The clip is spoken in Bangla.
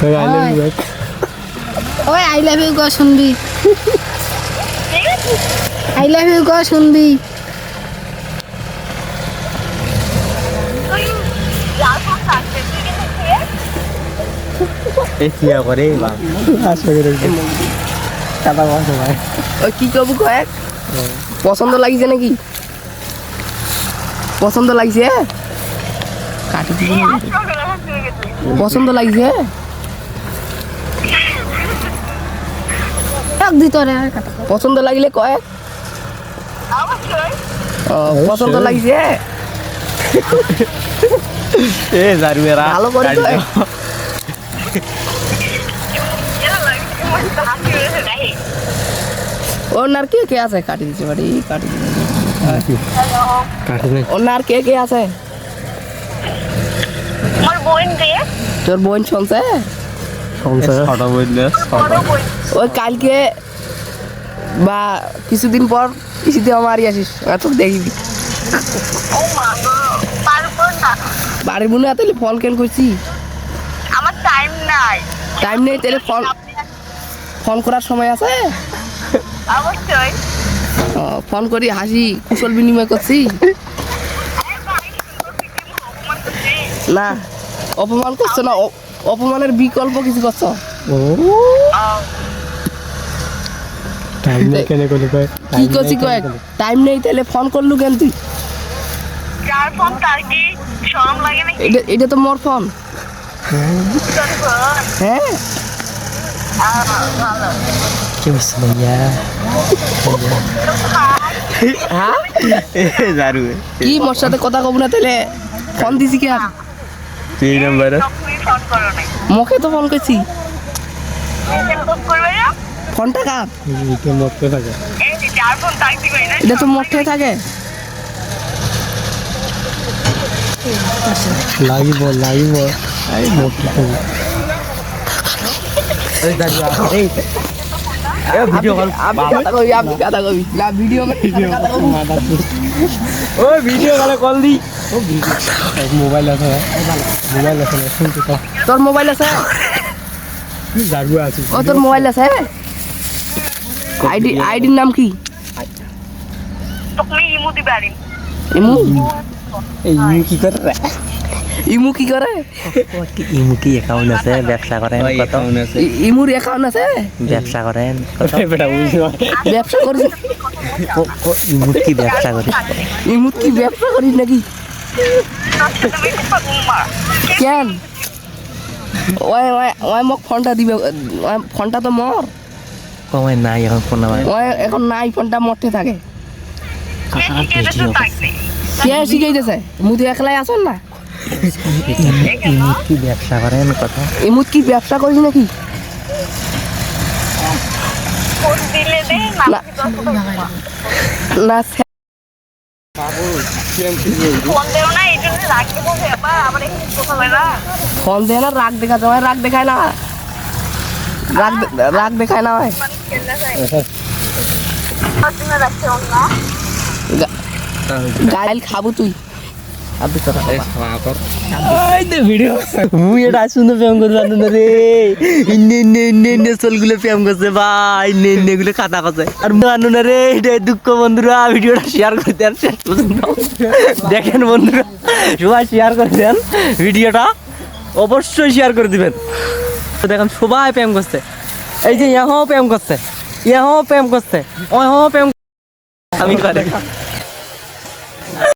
কই আইলে হয়। বিয়ে ওই আই লাভ ইউ গ শুনবি। আই লাভ ইউ গ শুনবি। এই কিয়া করে বা আসবে রে কাটা বসে ভাই। ওই কি করব কয়েক পছন্দ লাগিছে নাকি? পছন্দ লাগিছে কাটি? পছন্দ লাগিছে এক দিত রে পছন্দ লাগিলে কয়েক ও, পছন্দ লাগিছে? এ জারুয়েরা ভালো করে আর কে কে আছে? কাটি দিচ্ছে বাড়ি কাটি দিচ্ছে কাটে। না ওর কে কে আছে? তোর বোন শুনছে সংসার ছোট বললে ওই কালকে বা কিছুদিন পর ইসিতে আমার আসিস তোকে দেখিবি বাড়ির মনে তাহলে ফোন কেন করছি? আমার টাইম নাই। টাইম নেই তাহলে ফোন ফোন করার সময় আছে? অবশ্যই। ফোন করি হাসি কুশল বিনিময় করছি? না অপমান করছ না অপমানের বিকল্প কিছু করছ? টাইম নেই কেন কয়? কি করছি টাইম নেই তাহলে ফোন করলু কেন তুই? যার ফোন তার কি শরম লাগে নাকি? এটা এটা তো মোর ফোন ফোন? হ্যাঁ। কি বলছ ভাইয়া? হ্যাঁ? এ জারুয়ে কি মোর সাথে কথা কব না তাহলে? ফোন দিছি কি আর? তুই নাম্বারে। তখনই ফোন করো নাই। মুখে তো ফোন করছি। ফোন করবে না ফোনটা কার? থাকে এই যে যার ফোন তার দিবে না। এটা তো মোটে থাকে। লাগিব লাগিব। এই থাকে। ভিডিও কল কথা কথা না ভিডিও ও ভিডিও কলে কল দি। মোবাইল আছে মোবাইল আছে না শুনতে তো তোর মোবাইল আছে? জাগু আছে। ও তোর মোবাইল আছে? আইডি আইডির নাম কি? তুমি ইমু দিবে আরিম ইমু? এই কি করে? ইমু কি করে? ইমু কি অ্যাকাউন্ট আছে? ব্যবসা করেন কত? ইমুর অ্যাকাউন্ট আছে? ব্যবসা করেন কত? ব্যবসা করিস ইমু কি ব্যবসা করিস? ইমুর কি ব্যবসা করিস নাকি? কেন? ওই ওই ওই মোক ফোনটা দিবে ওই ফোনটা তো মর কমাই নাই এখন ফোন নাম্বার ওই এখন নাই ফোনটা মরতে থাকে। কে শিখাইতেছে মুদি একলাই আসন না? ইমু কি ব্যবসা করেন কত ইমুদ কি ব্যবসা করিস নাকি? ফোন দিলে দে না। হয় ফোন দেয় না, রাগ দেখা যায়, রাগ দেখায় না। রাগ রাগ দেখায় না না গাইল খাব তুই। এই তো ভিডিও মুই এটা শুনে প্রেম পারতাম না রে ইন্নে ইন্নে ইন্নে ইন্নে চলগুলো প্রেম করছে ভাই ইন্নে ইন্নে গুলো খাতা করছে আর জানো না রে এটাই দুঃখ বন্ধুরা ভিডিওটা শেয়ার করে দেন শেষ পর্যন্ত দেখেন বন্ধুরা সবাই শেয়ার করে দেন ভিডিওটা অবশ্যই শেয়ার করে দিবেন দেখেন সবাই প্রেম করছে। এই যে ইহাও প্রেম করছে ইহাও প্রেম করছে ওহাও প্রেম আমি করে।